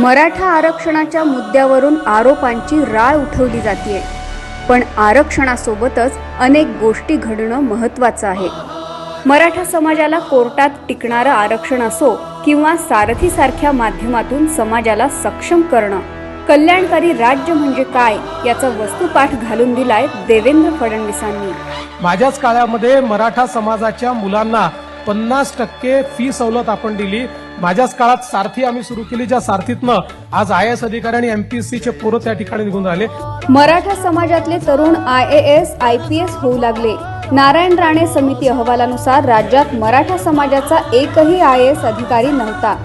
मराठा आरक्षणाच्या मुद्द्यावरून आरोपांची राळ उठवली जाते पण आरक्षणासोबतच अनेक गोष्टी घडणं महत्त्वाचं आहे. मराठा समाजाला कोर्टात टिकणारं आरक्षण असो किंवा सारथीसारख्या माध्यमातून समाजाला सक्षम करणं कल्याणकारी राज्य म्हणजे काय याचा वस्तुपाठ घालून दिलाय देवेंद्र फडणवीसांनी. माझ्याच काळामध्ये मराठा समाजाच्या मुलांना पन्नास टक्के फी सवलत आपण दिली. माझ्याच काळात सारथी आम्ही सुरू केली ज्या सारथीतनं आज आय एस अधिकारी आणि एमपीएससीचे पोरं त्या ठिकाणी निघून राहिले. मराठा समाजातले तरुण I A S I P S होऊ लागले. नारायण राणे समिती अहवालानुसार राज्यात मराठा समाजाचा एकही आय एस अधिकारी नव्हता.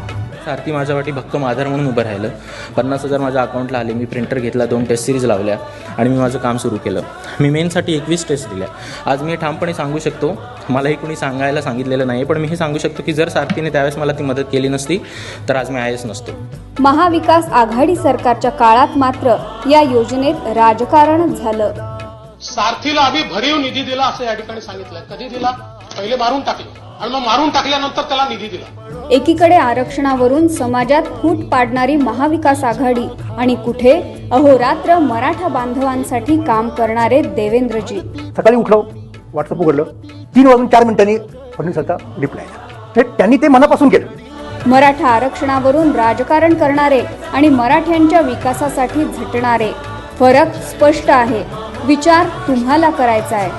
सारथी माझ्या वाटी भक्कम आधार म्हणून उभं राहिलं. पन्नास हजार माझ्या अकाउंटला आले. मी प्रिंटर घेतला दोन टेस्ट सिरीज लावल्या आणि मी माझं काम सुरू केलं. मी मेनसाठी एकवीस टेस्ट दिल्या. आज मी ठामपणे सांगू शकतो. मलाही कोणी सांगायला सांगितलेलं नाही पण मी हे सांगू शकतो की जर सारथीने त्यावेळेस मला ती मदत केली नसती तर आज मी आय एस नसतो. महाविकास आघाडी सरकारच्या काळात मात्र या योजनेत राजकारण झालं. सारथीला आम्ही भरीव निधी दिला असं या ठिकाणी सांगितलंय कधी दिला? पहिले मारून टाकले. आणि मग मारून टाकल्यानंतर त्याला निधी दिला. एकीकडे आरक्षणावरून समाजात फूट पाडणारी महाविकास आघाडी आणि कुठे? अहोरात्र मराठा बांधवांसाठी काम करणारे देवेंद्रजी. सकाळी उठलो व्हॉट्सअप उघडलं. तीन वाजून चार मिनिटांनी फडणवीसांचा रिप्लाय त्यांनी ते मनापासून केलं. मराठा आरक्षणावरून राजकारण करणारे आणि मराठ्यांच्या विकासासाठी झटणारे. फरक स्पष्ट आहे. विचार तुम्हाला करायचा आहे.